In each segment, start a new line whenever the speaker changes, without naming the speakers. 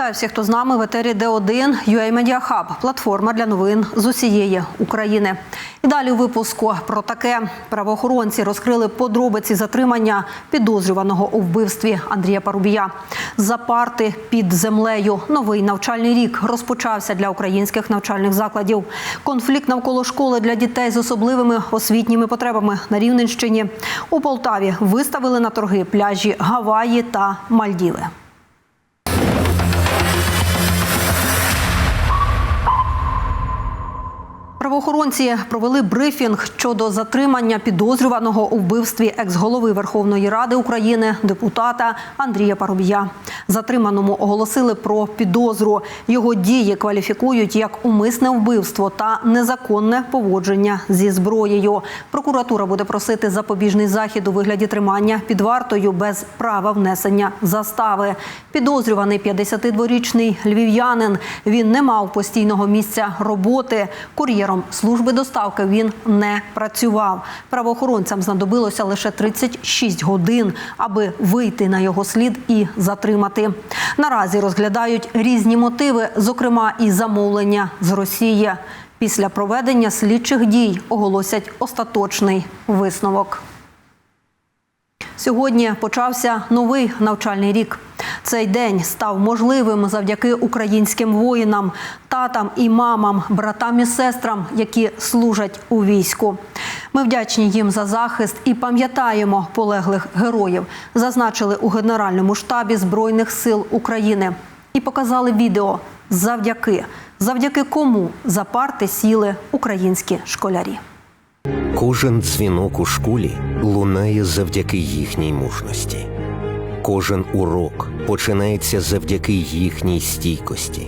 Вітаю всіх, хто з нами в етері Д1 UA Media Hub, платформа для новин з усієї України. І далі у випуску про таке правоохоронці розкрили подробиці затримання підозрюваного у вбивстві Андрія Парубія. За парти під землею новий навчальний рік розпочався для українських навчальних закладів. Конфлікт навколо школи для дітей з особливими освітніми потребами на Рівненщині. У Полтаві виставили на торги пляжі Гаваї та Мальдіви. Правоохоронці провели брифінг щодо затримання підозрюваного у вбивстві екс-голови Верховної Ради України депутата Андрія Парубія. Затриманому оголосили про підозру. Його дії кваліфікують як умисне вбивство та незаконне поводження зі зброєю. Прокуратура буде просити запобіжний захід у вигляді тримання під вартою без права внесення застави. Підозрюваний 52-річний львів'янин. Він не мав постійного місця роботи. Кур'єром служби доставки він не працював. Правоохоронцям знадобилося лише 36 годин, аби вийти на його слід і затримати. Наразі розглядають різні мотиви, зокрема і замовлення з Росії. Після проведення слідчих дій оголосять остаточний висновок. Сьогодні почався новий навчальний рік. Цей день став можливим завдяки українським воїнам, татам і мамам, братам і сестрам, які служать у війську. Ми вдячні їм за захист і пам'ятаємо полеглих героїв, зазначили у Генеральному штабі Збройних сил України і показали відео завдяки, завдяки кому за парти сіли українські школярі.
Кожен дзвінок у школі лунає завдяки їхній мужності. Кожен урок починається завдяки їхній стійкості.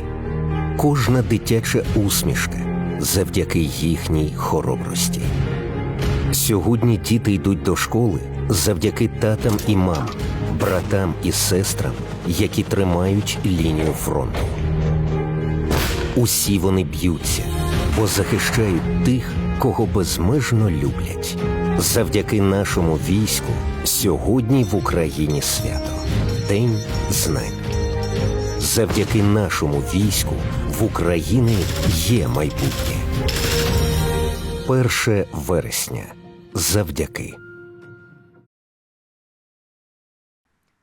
Кожна дитяча усмішка завдяки їхній хоробрості. Сьогодні діти йдуть до школи завдяки татам і мам, братам і сестрам, які тримають лінію фронту. Усі вони б'ються, бо захищають тих, кого безмежно люблять. Завдяки нашому війську сьогодні в Україні свято День знань. Завдяки нашому війську в Україні є майбутнє. 1 вересня. Завдяки.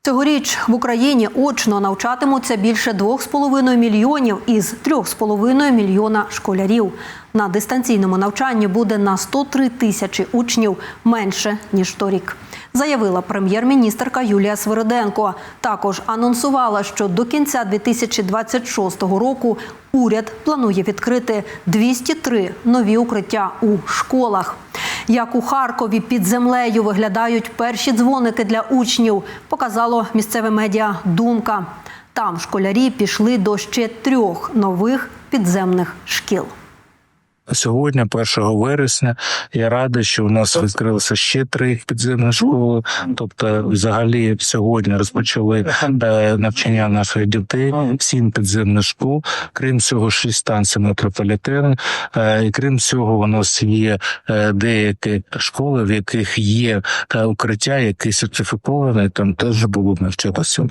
Цьогоріч в Україні очно навчатимуться більше 2,5 мільйонів із 3,5 мільйона школярів. На дистанційному навчанні буде на 103 тисячі учнів менше ніж торік. Заявила прем'єр-міністерка Юлія Свириденко. Також анонсувала, що до кінця 2026 року уряд планує відкрити 203 нові укриття у школах. Як у Харкові під землею виглядають перші дзвоники для учнів, показало місцеве медіа Думка. Там школярі пішли до ще трьох нових підземних шкіл.
Сьогодні, 1 вересня, я радий, що у нас відкрилося ще три підземні школи. Тобто, взагалі, сьогодні розпочали е, навчання наших дітей, сім підземних школ. Крім цього, шість станцій метрополітену. Е, І крім цього, у нас є е, деякі школи, в яких є укриття, які сертифіковані. Там теж було навчатися.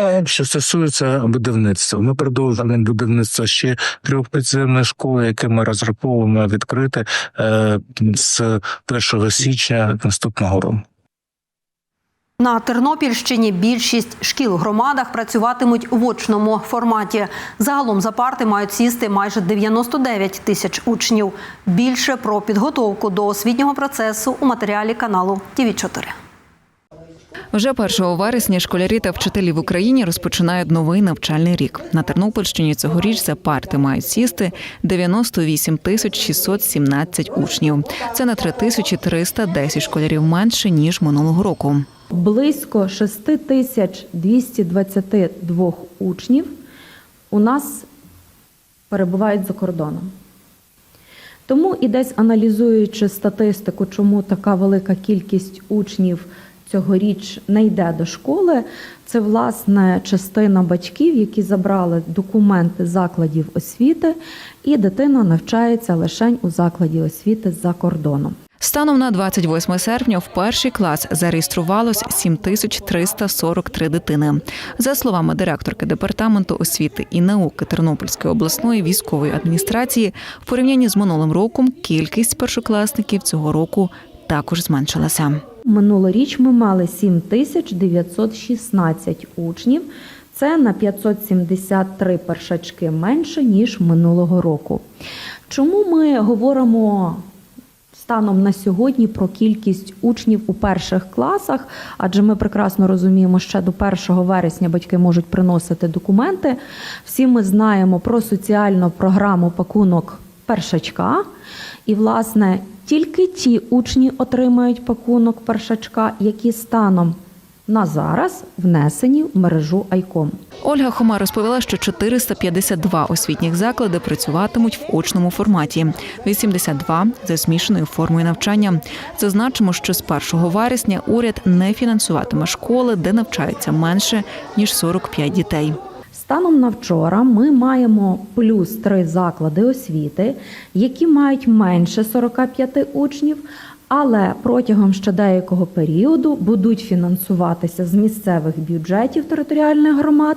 Е, Що стосується будівництва, ми продовжуємо будівництво ще трьох підземних школ, які ми розробляємо відкрити е, з 1 січня наступного року.
На Тернопільщині більшість шкіл в громадах працюватимуть в очному форматі. Загалом за парти мають сісти майже 99 тисяч учнів. Більше про підготовку до освітнього процесу у матеріалі каналу ТІВІ 4
Вже 1 вересня школярі та вчителі в Україні розпочинають новий навчальний рік. На Тернопільщині цьогоріч за парти мають сісти 98 тисяч 617 учнів. Це на 3310 школярів менше ніж минулого року.
Близько 6222 учнів у нас перебувають за кордоном. Тому і десь аналізуючи статистику, чому така велика кількість учнів цьогоріч не йде до школи, це власне частина батьків, які забрали документи закладів освіти, і дитина навчається лише у закладі освіти за кордоном.
Станом на 28 серпня в перший клас зареєструвалось 7343 дитини. За словами директорки департаменту освіти і науки Тернопільської обласної військової адміністрації, в порівнянні з минулим роком кількість першокласників цього року також зменшилася.
Минулоріч ми мали 7916 учнів. Це на 573 першачки менше, ніж минулого року. Чому ми говоримо станом на сьогодні про кількість учнів у перших класах? Адже ми прекрасно розуміємо, що до 1 вересня батьки можуть приносити документи. Всі ми знаємо про соціальну програму пакунок першачка. І, власне, тільки ті учні отримають пакунок першачка, які станом на зараз внесені в мережу ICOM.
Ольга Хома розповіла, що 452 освітніх заклади працюватимуть в очному форматі, 82 за змішаною формою навчання. Зазначимо, що з 1 вересня уряд не фінансуватиме школи, де навчаються менше ніж 45 дітей.
Станом на вчора ми маємо плюс три заклади освіти, які мають менше 45 учнів, але протягом ще деякого періоду будуть фінансуватися з місцевих бюджетів територіальних громад.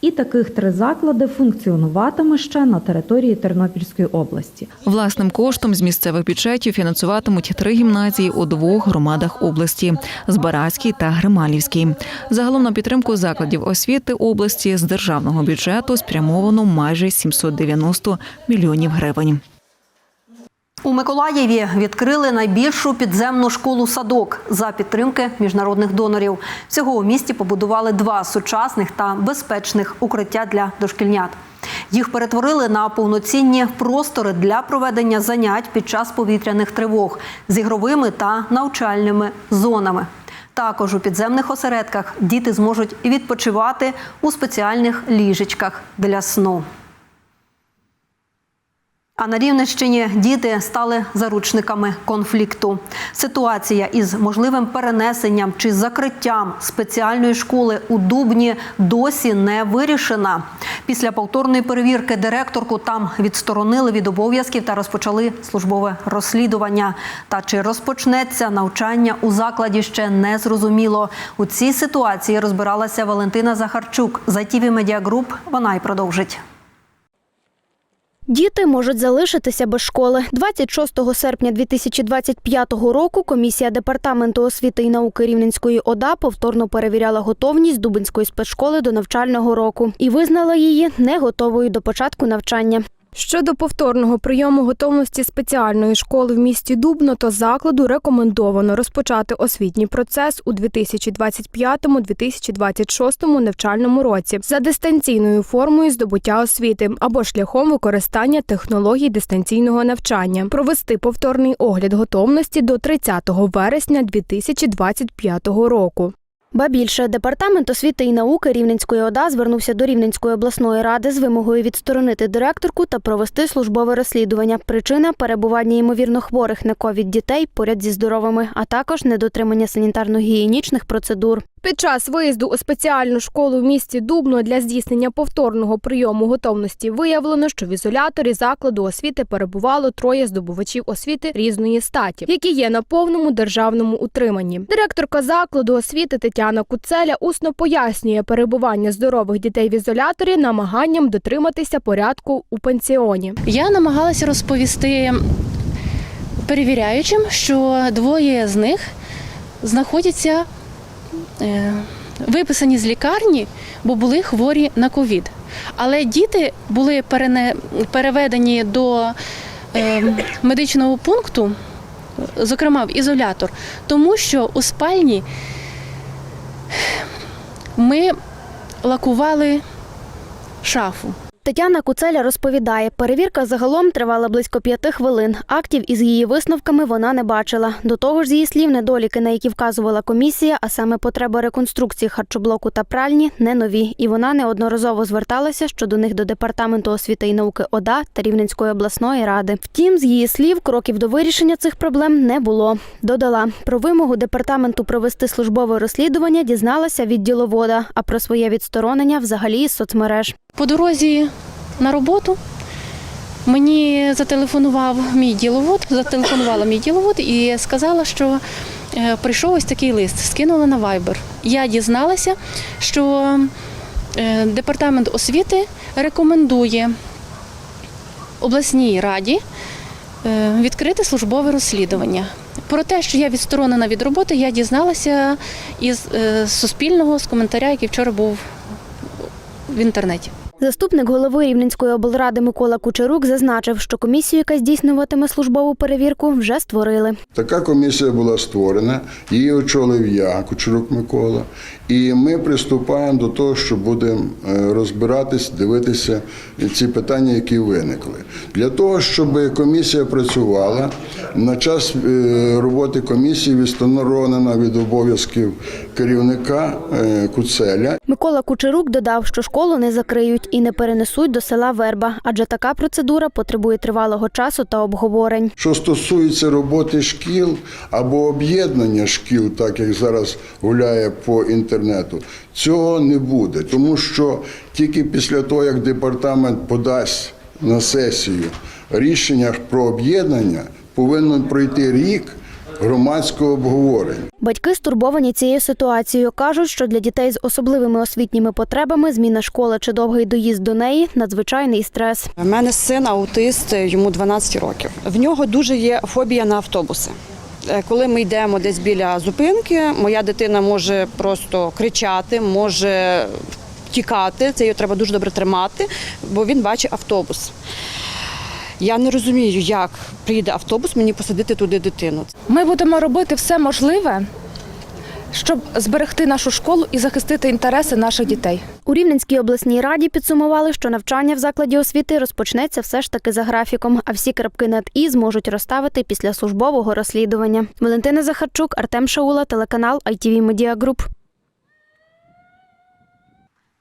І таких три заклади функціонуватиме ще на території Тернопільської області.
Власним коштом з місцевих бюджетів фінансуватимуть три гімназії у двох громадах області Збаразькій та Грималівській. Загалом на підтримку закладів освіти області з державного бюджету спрямовано майже 790 мільйонів гривень.
У Миколаєві відкрили найбільшу підземну школу садок за підтримки міжнародних донорів. Всього у місті побудували два сучасних та безпечних укриття для дошкільнят. Їх перетворили на повноцінні простори для проведення занять під час повітряних тривог з ігровими та навчальними зонами. Також у підземних осередках діти зможуть відпочивати у спеціальних ліжечках для сну. А на Рівненщині діти стали заручниками конфлікту. Ситуація із можливим перенесенням чи закриттям спеціальної школи у Дубні досі не вирішена. Після повторної перевірки директорку там відсторонили від обов'язків та розпочали службове розслідування. Та чи розпочнеться навчання у закладі ще не зрозуміло. У цій ситуації розбиралася Валентина Захарчук з ITV Media Group. Вона й продовжить.
Діти можуть залишитися без школи. 26 серпня 2025 року комісія департаменту освіти і науки Рівненської ОДА повторно перевіряла готовність Дубинської спецшколи до навчального року і визнала її не готовою до початку навчання.
Щодо повторного прийому готовності спеціальної школи в місті Дубно, то закладу рекомендовано розпочати освітній процес у 2025-2026 навчальному році за дистанційною формою здобуття освіти або шляхом використання технологій дистанційного навчання, провести повторний огляд готовності до 30 вересня 2025 року.
Ба більше департамент освіти і науки Рівненської ОДА звернувся до Рівненської обласної ради з вимогою відсторонити директорку та провести службове розслідування. Причина перебування ймовірно хворих на ковід дітей поряд зі здоровими, а також недотримання санітарно-гігієнічних процедур.
Під час виїзду у спеціальну школу в місті Дубно для здійснення повторного прийому готовності виявлено, що в ізоляторі закладу освіти перебувало троє здобувачів освіти різної статі, які є на повному державному утриманні. Директорка закладу освіти Тетяна Куцеля усно пояснює перебування здорових дітей в ізоляторі намаганням дотриматися порядку у пансіоні.
Я намагалася розповісти перевіряючим, що двоє з них знаходяться виписані з лікарні, бо були хворі на ковід. Але діти були переведені до е, медичного пункту, зокрема в ізолятор, тому що у спальні ми лакували шафу.
Тетяна Куцеля розповідає, перевірка загалом тривала близько п'яти хвилин. Актів із її висновками вона не бачила. До того ж, з її слів, недоліки, на які вказувала комісія, а саме потреба реконструкції харчоблоку та пральні, не нові. І вона неодноразово зверталася щодо них до департаменту освіти і науки ОДА та Рівненської обласної ради. Втім, з її слів, кроків до вирішення цих проблем не було. Додала про вимогу департаменту провести службове розслідування, дізналася від діловода, а про своє відсторонення взагалі із соцмереж.
По дорозі на роботу Мені зателефонував мій діловод, зателефонувала мій діловод і сказала, що е, прийшов ось такий лист, скинула на Viber. Я дізналася, що е, департамент освіти рекомендує обласній раді е, відкрити службове розслідування. Про те, що я відсторонена від роботи, я дізналася із Суспільного з коментаря, який вчора був в інтернеті.
Заступник голови Рівненської облради Микола Кучерук зазначив, що комісію, яка здійснюватиме службову перевірку, вже створили.
Така комісія була створена, її очолив я, Кучерук Микола. І ми приступаємо до того, що будемо е, розбиратись, дивитися ці питання, які виникли. Для того, щоб комісія працювала, на час е, роботи комісії відсторонена від обов'язків керівника е, Куцеля
Микола Кучерук додав, що школу не закриють і не перенесуть до села Верба, адже така процедура потребує тривалого часу та обговорень.
Що стосується роботи шкіл або об'єднання шкіл, так як зараз гуляє по інтернету, цього не буде, тому що тільки після того, як департамент подасть на сесію рішення про об'єднання, повинен пройти рік громадського обговорення.
Батьки стурбовані цією ситуацією. кажуть, що для дітей з особливими освітніми потребами зміна школи чи довгий доїзд до неї надзвичайний стрес.
У мене син аутист, йому 12 років. В нього дуже є фобія на автобуси. Е, Коли ми йдемо десь біля зупинки, моя дитина може просто кричати, може тікати. Це її треба дуже добре тримати, бо він бачить автобус. Я не розумію, як приїде автобус мені посадити туди дитину.
Ми будемо робити все можливе, щоб зберегти нашу школу і захистити інтереси наших дітей.
У Рівненській обласній раді підсумували, що навчання в закладі освіти розпочнеться все ж таки за графіком, а всі крапки над і зможуть розставити після службового розслідування. Валентина Захарчук, Артем Шаула, телеканал ITV Media Group.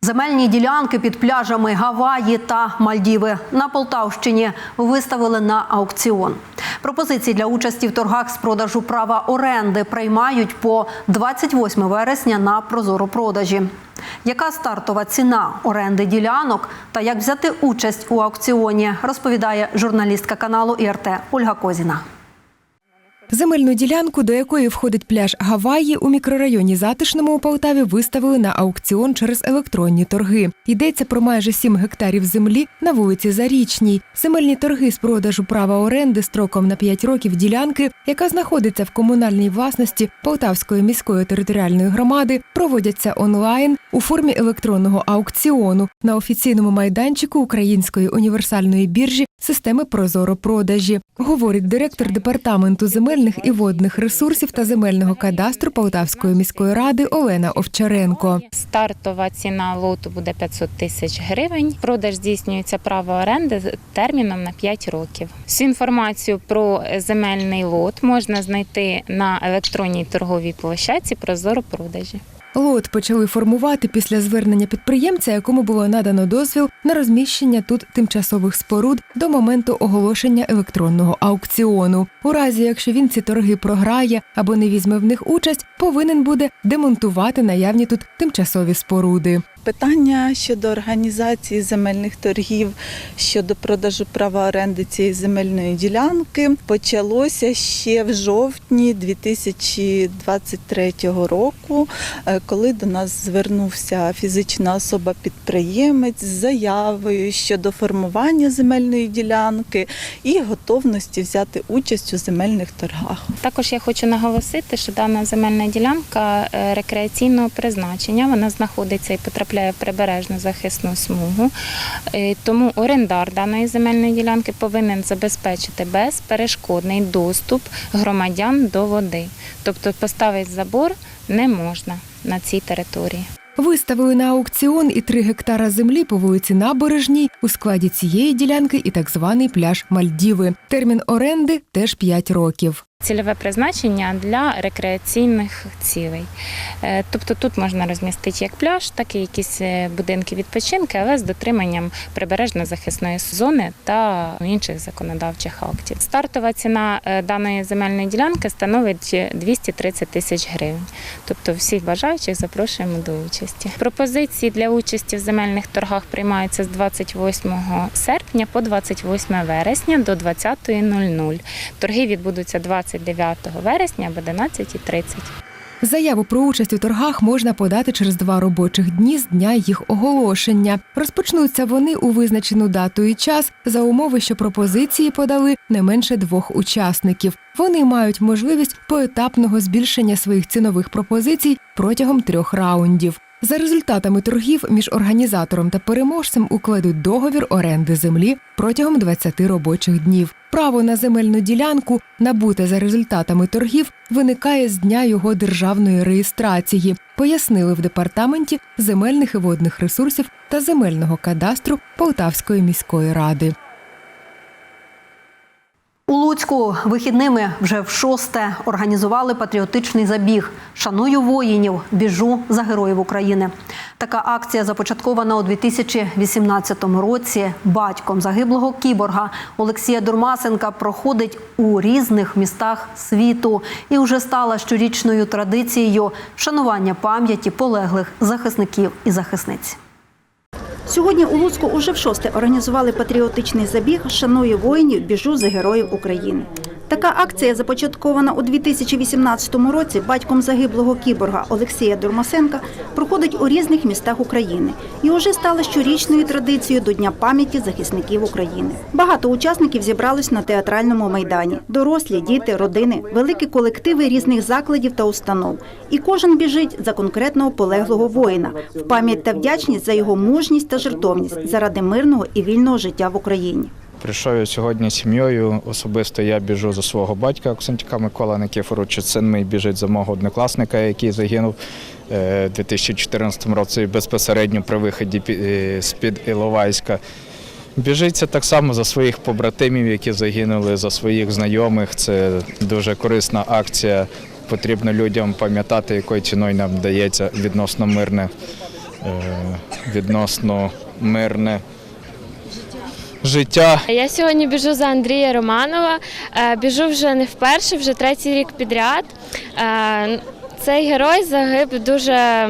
Земельні ділянки під пляжами Гаваї та Мальдіви на Полтавщині виставили на аукціон. Пропозиції для участі в торгах з продажу права оренди приймають по 28 вересня на прозоропродажі. Яка стартова ціна оренди ділянок та як взяти участь у аукціоні, розповідає журналістка каналу ІРТ Ольга Козіна.
Земельну ділянку, до якої входить пляж Гаваї, у мікрорайоні Затишному у Полтаві виставили на аукціон через електронні торги. Йдеться про майже 7 гектарів землі на вулиці Зарічній. Земельні торги з продажу права оренди строком на 5 років ділянки, яка знаходиться в комунальній власності Полтавської міської територіальної громади, проводяться онлайн у формі електронного аукціону на офіційному майданчику Української універсальної біржі системи Прозоро продажі, говорить директор департаменту земельних і водних ресурсів та земельного кадастру Полтавської міської ради Олена Овчаренко.
Стартова ціна лоту буде 500 тисяч гривень. Продаж здійснюється право оренди терміном на 5 років. Всю інформацію про земельний лот можна знайти на електронній торговій площадці Прозоро продажі.
Лот почали формувати після звернення підприємця, якому було надано дозвіл на розміщення тут тимчасових споруд до моменту оголошення електронного аукціону. У разі, якщо він ці торги програє або не візьме в них участь, повинен буде демонтувати наявні тут тимчасові споруди.
Питання щодо організації земельних торгів щодо продажу права оренди цієї земельної ділянки почалося ще в жовтні 2023 року, е, коли до нас звернувся фізична особа-підприємець з заявою щодо формування земельної ділянки і готовності взяти участь у земельних торгах.
Також я хочу наголосити, що дана земельна ділянка е, рекреаційного призначення вона знаходиться і потрапляє в прибережну захисну смугу. Е, Тому орендар даної земельної ділянки повинен забезпечити безперешкодний доступ громадян до води. Тобто поставити забор не можна на цій території.
Виставили на аукціон і три гектара землі по вулиці Набережній у складі цієї ділянки і так званий пляж Мальдіви. Термін оренди теж 5 років.
Цільове призначення для рекреаційних цілей. Е, Тобто тут можна розмістити як пляж, так і якісь е, будинки відпочинки, але з дотриманням прибережно-захисної зони та інших законодавчих актів. Стартова ціна е, даної земельної ділянки становить 230 тисяч гривень. Тобто всіх бажаючих запрошуємо до участі. Пропозиції для участі в земельних торгах приймаються з 28 серпня по 28 вересня до 20.00. Торги відбудуться 29 вересня об 11.30.
Заяву про участь у торгах можна подати через два робочих дні з дня їх оголошення. Розпочнуться вони у визначену дату і час за умови, що пропозиції подали не менше двох учасників. Вони мають можливість поетапного збільшення своїх цінових пропозицій протягом трьох раундів. За результатами торгів між організатором та переможцем укладуть договір оренди землі протягом 20 робочих днів. Право на земельну ділянку, набуте за результатами торгів, виникає з дня його державної реєстрації, пояснили в департаменті земельних і водних ресурсів та земельного кадастру Полтавської міської ради.
У Луцьку вихідними вже в шосте організували патріотичний забіг Шаную воїнів, біжу за героїв України. Така акція започаткована у 2018 році. Батьком загиблого кіборга Олексія Дурмасенка проходить у різних містах світу і вже стала щорічною традицією вшанування пам'яті полеглих захисників і захисниць.
Сьогодні у Луцьку уже в шосте організували патріотичний забіг Шаную воїнів, біжу за героїв України. Така акція започаткована у 2018 році батьком загиблого кіборга Олексія Дурмасенка проходить у різних містах України і уже стала щорічною традицією до Дня пам'яті захисників України. Багато учасників зібрались на театральному майдані: дорослі, діти, родини, великі колективи різних закладів та установ. І кожен біжить за конкретного полеглого воїна в пам'ять та вдячність за його мужність та жертовність заради мирного і вільного життя в Україні.
Прийшов я сьогодні з сім'єю. Особисто я біжу за свого батька Оксантюка Микола Никифоровича. Син мій біжить за мого однокласника, який загинув е, у 2014 році безпосередньо при виході е, з-під Іловайська. Біжиться так само за своїх побратимів, які загинули, за своїх знайомих. Це дуже корисна акція. Потрібно людям пам'ятати, якою ціною нам дається відносно мирне, е, відносно мирне життя.
Я сьогодні біжу за Андрія Романова. Е, Біжу вже не вперше, вже третій рік підряд. Е, Цей герой загиб дуже,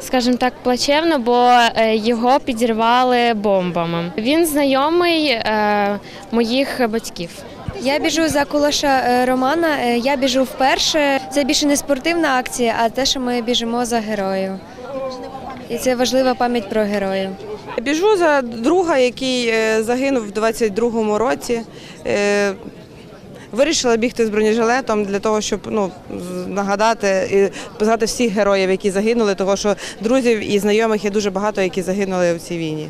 скажімо так, плачевно, бо е, його підірвали бомбами. Він знайомий моїх батьків.
Я біжу за Кулаша Романа. Я біжу вперше. Це більше не спортивна акція, а те, що ми біжимо за героїв. І це важлива пам'ять про героїв.
Біжу за друга, який е, загинув в 22-му році. Е, Вирішила бігти з бронежилетом для того, щоб ну, нагадати і згадати всіх героїв, які загинули, тому що друзів і знайомих є дуже багато, які загинули в цій війні.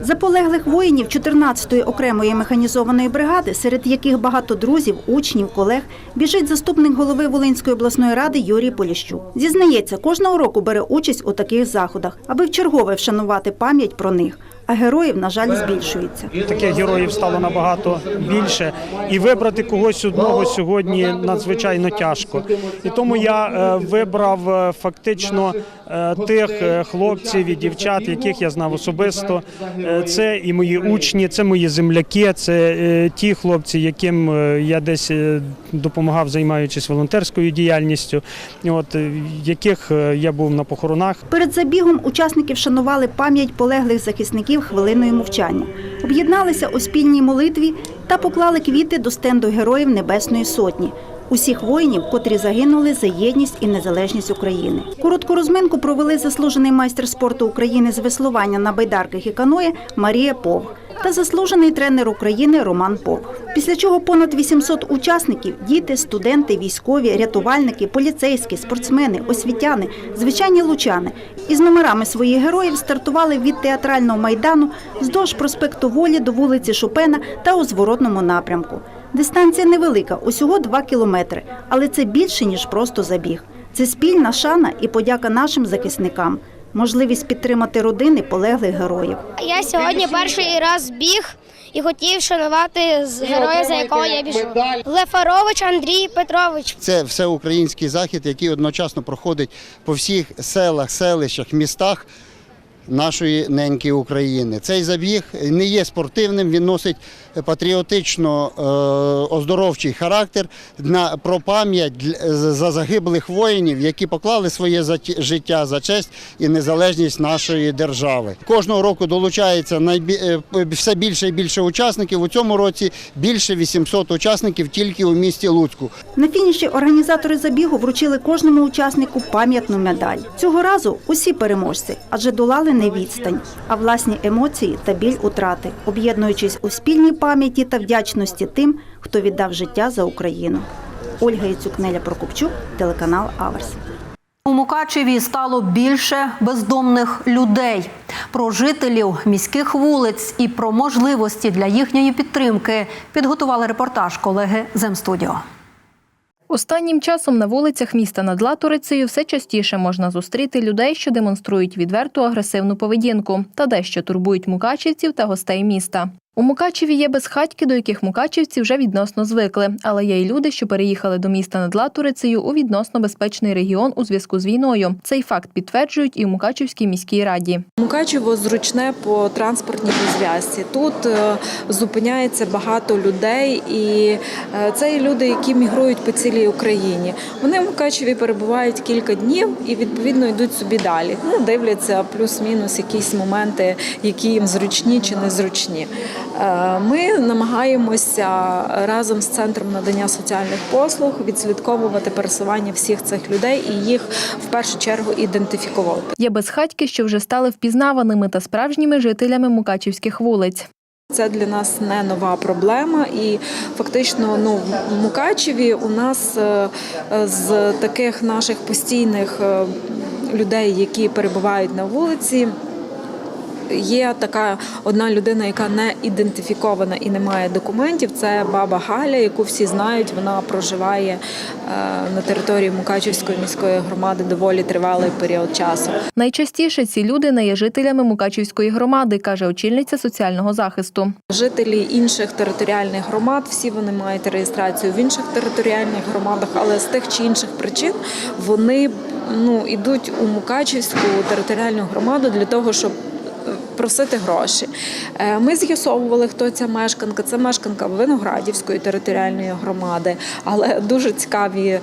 За полеглих воїнів 14-ї окремої механізованої бригади, серед яких багато друзів, учнів, колег, біжить заступник голови Волинської обласної ради Юрій Поліщук. Зізнається, кожного року бере участь у таких заходах, аби вчергове вшанувати пам'ять про них. А героїв, на жаль, збільшується.
Таких героїв стало набагато більше, і вибрати когось одного сьогодні надзвичайно тяжко. І тому я е, вибрав е, фактично е, тих хлопців і дівчат, яких я знав особисто. Це і мої учні, це мої земляки, це ті хлопці, яким я десь допомагав, займаючись волонтерською діяльністю, от яких я був на похоронах.
Перед забігом учасники вшанували пам'ять полеглих захисників хвилиною мовчання, об'єдналися у спільній молитві та поклали квіти до стенду героїв Небесної Сотні. Усіх воїнів, котрі загинули за єдність і незалежність України. Коротку розминку провели заслужений майстер спорту України з веслування на байдарках і каное Марія Повг та заслужений тренер України Роман Повг. Після чого понад 800 учасників діти, студенти, військові, рятувальники, поліцейські, спортсмени, освітяни, звичайні лучани із номерами своїх героїв стартували від театрального майдану вздовж проспекту Волі до вулиці Шопена та у зворотному напрямку. Дистанція невелика, усього 2 кілометри, але це більше ніж просто забіг. Це спільна шана і подяка нашим захисникам. можливість підтримати родини полеглих героїв.
Я сьогодні перший раз біг і хотів шанувати з героя, за якого я біжу. Лефарович Андрій Петрович.
Це всеукраїнський захід, який одночасно проходить по всіх селах, селищах, містах нашої неньки України. Цей забіг не є спортивним, він носить патріотично е, оздоровчий характер на про пам'ять за загиблих воїнів, які поклали своє життя за честь і незалежність нашої держави. Кожного року долучається е, все більше і більше учасників. У цьому році більше 800 учасників тільки у місті Луцьку.
На фініші організатори забігу вручили кожному учаснику пам'ятну медаль. Цього разу усі переможці, адже долали не відстань, а власні емоції та біль утрати, об'єднуючись у спільній пам'яті та вдячності тим, хто віддав життя за Україну. Ольга Яцюк, Неля Прокопчук, телеканал Аверс.
У Мукачеві стало більше бездомних людей. Про жителів міських вулиць і про можливості для їхньої підтримки підготували репортаж колеги Земстудіо.
Останнім часом на вулицях міста над Латорицею все частіше можна зустріти людей, що демонструють відверту агресивну поведінку та дещо турбують мукачівців та гостей міста. У Мукачеві є безхатьки, до яких мукачівці вже відносно звикли, але є й люди, що переїхали до міста над Латорицею у відносно безпечний регіон у зв'язку з війною. Цей факт підтверджують і в Мукачівській міській раді.
Мукачево зручне по транспортній розв'язці. Тут е, зупиняється багато людей, і е, це люди, які мігрують по цілій Україні. Вони в Мукачеві перебувають кілька днів і відповідно йдуть собі далі. Ну, дивляться плюс-мінус якісь моменти, які їм зручні чи незручні. Е, Ми намагаємося разом з центром надання соціальних послуг відслідковувати пересування всіх цих людей і їх в першу чергу ідентифікувати.
Є безхатьки, що вже стали впізнаваними та справжніми жителями мукачівських вулиць.
Це для нас не нова проблема, і фактично, ну в Мукачеві у нас е, з таких наших постійних е, людей, які перебувають на вулиці. Є така одна людина, яка не ідентифікована і не має документів. Це баба Галя, яку всі знають. Вона проживає е, на території Мукачівської міської громади доволі тривалий період часу.
Найчастіше ці люди не є жителями Мукачівської громади, каже очільниця соціального захисту.
Жителі інших територіальних громад, всі вони мають реєстрацію в інших територіальних громадах, але з тих чи інших причин вони ну ідуть у Мукачівську територіальну громаду для того, щоб Просити гроші. Е, Ми з'ясовували, хто ця мешканка. Це мешканка Виноградівської територіальної громади, але дуже цікаві е,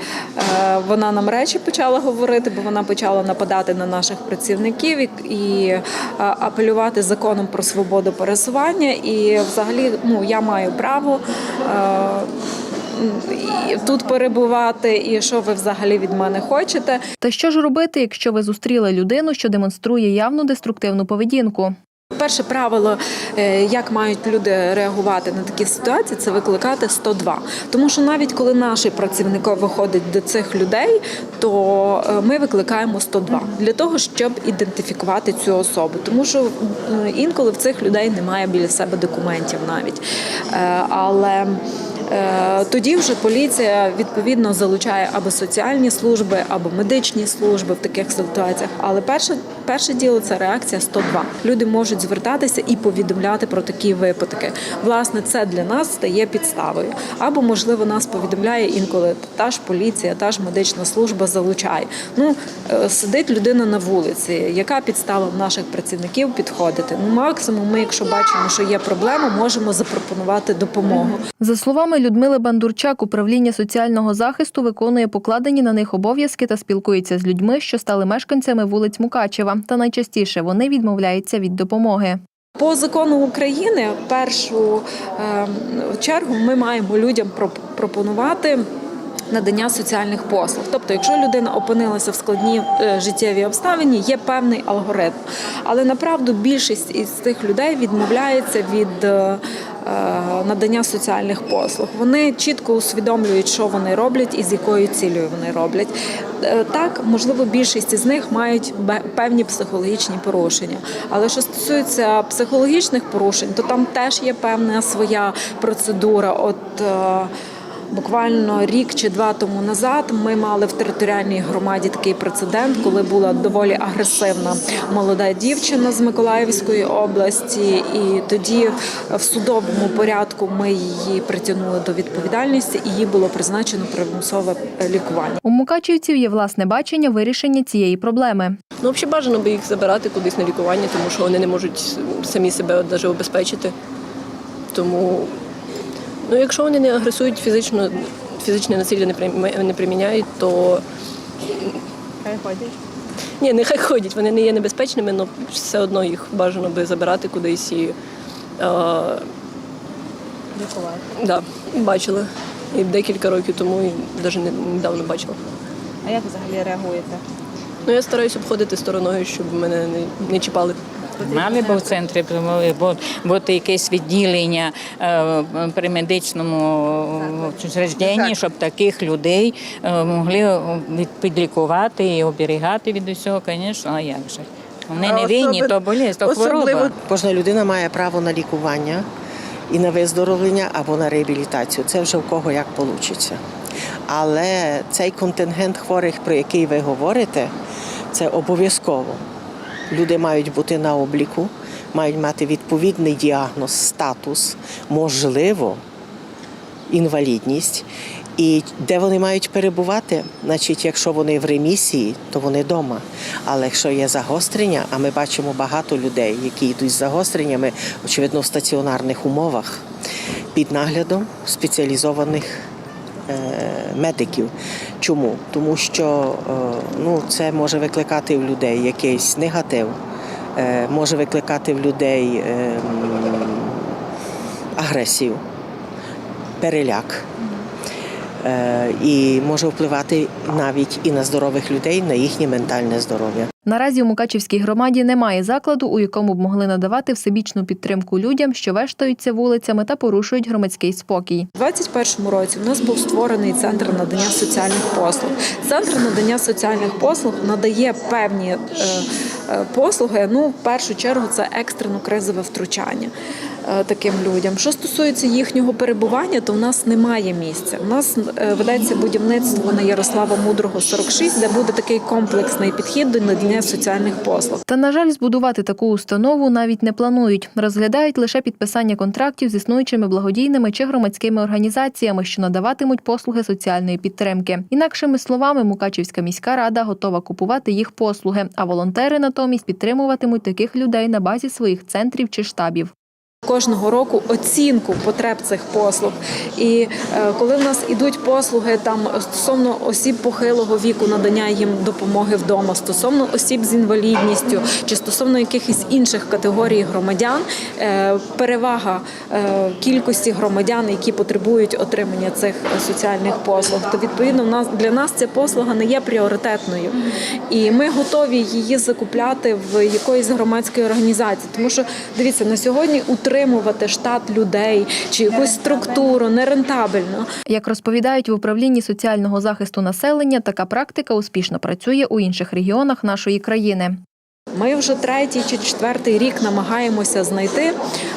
вона нам речі почала говорити, бо вона почала нападати на наших працівників і, е, апелювати законом про свободу пересування. І взагалі ну, я маю право. Тут перебувати, і що ви взагалі від мене хочете.
Та що ж робити, якщо ви зустріли людину, що демонструє явну деструктивну поведінку?
Перше правило, е, як мають люди реагувати на такі ситуації, це викликати 102. Тому що навіть коли наш працівник виходить до цих людей, то е, ми викликаємо 102 для того, щоб ідентифікувати цю особу. Тому що е, інколи в цих людей немає біля себе документів навіть. Але Тоді вже поліція відповідно залучає або соціальні служби, або медичні служби в таких ситуаціях. Але перше, перше діло це реакція 102. Люди можуть звертатися і повідомляти про такі випадки. Власне, це для нас стає підставою. Або, можливо, нас повідомляє інколи та ж поліція, та ж медична служба залучає. Ну е, сидить людина на вулиці. Яка підстава в наших працівників підходити? Ну, максимум, ми, якщо бачимо, що є проблема, можемо запропонувати допомогу.
За словами Людмили Бандурчак, управління соціального захисту виконує покладені на них обов'язки та спілкується з людьми, що стали мешканцями вулиць Мукачева. Та найчастіше вони відмовляються від допомоги.
По закону України першу е, чергу ми маємо людям проп- пропонувати. Надання соціальних послуг, тобто, якщо людина опинилася в складній е, життєвій обставині, є певний алгоритм. Але направду більшість із цих людей відмовляється від е, е, надання соціальних послуг. Вони чітко усвідомлюють, що вони роблять і з якою цілею вони роблять. Так, можливо, більшість із них мають певні психологічні порушення. Але що стосується психологічних порушень, то там теж є певна своя процедура. От буквально рік чи два тому назад ми мали в територіальній громаді такий прецедент, коли була доволі агресивна молода дівчина з Миколаївської області, і тоді в судовому порядку ми її притягнули до відповідальності, і їй було призначено примусове лікування.
У мукачівців є власне бачення вирішення цієї проблеми.
Ну, взагалі бажано би їх забирати кудись на лікування, тому що вони не можуть самі себе навіть обезпечити. Тому, ну, якщо вони не агресують фізично, фізичне насилля не прийма- не приміняють, то
Хай ходять.
ні, нехай ходять, вони не є небезпечними, але все одно їх бажано би забирати кудись і а,
Лікувати.
да, бачила. І декілька років тому, і навіть недавно бачила.
А як взагалі реагуєте?
Ну, я стараюся обходити стороною, щоб мене не, не чіпали.
Мали б в центрі бу- бути якесь відділення е, при медичному учрежденні, щоб таких людей е, могли підлікувати і оберігати від усього, звісно, а як же? Вони не винні, то болість, то хвороба.
Кожна людина має право на лікування і на виздоровлення або на реабілітацію. Це вже в кого як вийде. Але цей контингент хворих, про який ви говорите, це обов'язково. Люди мають бути на обліку, мають мати відповідний діагноз, статус, можливо, інвалідність. І де вони мають перебувати? Значить, якщо вони в ремісії, то вони вдома. Але якщо є загострення, а ми бачимо багато людей, які йдуть з загостреннями, очевидно, в стаціонарних умовах, під наглядом спеціалізованих медиків. Чому? Тому що е, ну, це може викликати в людей якийсь негатив, е, може викликати в людей е, агресію, переляк. Е, І може впливати навіть і на здорових людей, на їхнє ментальне здоров'я.
Наразі у Мукачівській громаді немає закладу, у якому б могли надавати всебічну підтримку людям, що вештаються вулицями та порушують громадський спокій.
У 2021 році у нас був створений центр надання соціальних послуг. Центр надання соціальних послуг надає певні е, е, послуги. Ну, в першу чергу, це екстрено кризове втручання таким людям. Що стосується їхнього перебування, то в нас немає місця. У нас е, ведеться будівництво на Ярослава Мудрого 46, де буде такий комплексний підхід до надання соціальних послуг.
Та на жаль, збудувати таку установу навіть не планують. Розглядають лише підписання контрактів з існуючими благодійними чи громадськими організаціями, що надаватимуть послуги соціальної підтримки. Інакшими словами, Мукачівська міська рада готова купувати їх послуги, а волонтери натомість підтримуватимуть таких людей на базі своїх центрів чи штабів.
Кожного року оцінку потреб цих послуг. І е, коли в нас ідуть послуги там стосовно осіб похилого віку, надання їм допомоги вдома, стосовно осіб з інвалідністю чи стосовно якихось інших категорій громадян, е, перевага е, кількості громадян, які потребують отримання цих соціальних послуг, то відповідно нас для нас ця послуга не є пріоритетною, і ми готові її закупляти в якоїсь громадської організації. Тому що дивіться на сьогодні утримувати штат людей чи якусь структуру нерентабельно.
Як розповідають в управлінні соціального захисту населення, така практика успішно працює у інших регіонах нашої країни.
Ми вже третій чи четвертий рік намагаємося знайти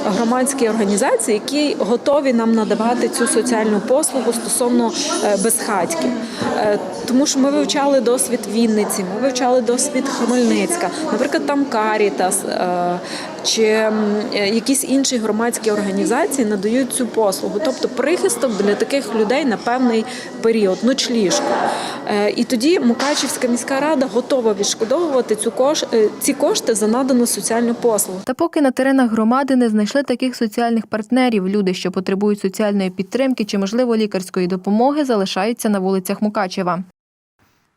громадські організації, які готові нам надавати цю соціальну послугу стосовно е, безхатьків. Е, Тому що ми вивчали досвід Вінниці, ми вивчали досвід Хмельницька, наприклад, там Карітас е, чи якісь інші громадські організації надають цю послугу, тобто прихисток для таких людей на певний період, ночліжку. І тоді Мукачівська міська рада готова відшкодовувати цю кош... ці кошти за надану соціальну послугу.
Та поки на теренах громади не знайшли таких соціальних партнерів, люди, що потребують соціальної підтримки чи, можливо, лікарської допомоги, залишаються на вулицях Мукачева.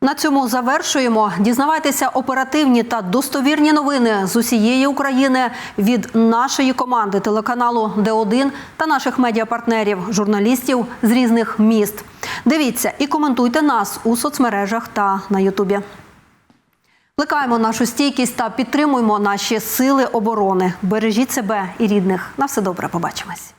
На цьому завершуємо. Дізнавайтеся оперативні та достовірні новини з усієї України від нашої команди телеканалу Д1 та наших медіапартнерів, журналістів з різних міст. Дивіться і коментуйте нас у соцмережах та на Ютубі. Плекаємо нашу стійкість та підтримуємо наші сили оборони. Бережіть себе і рідних. На все добре. Побачимось.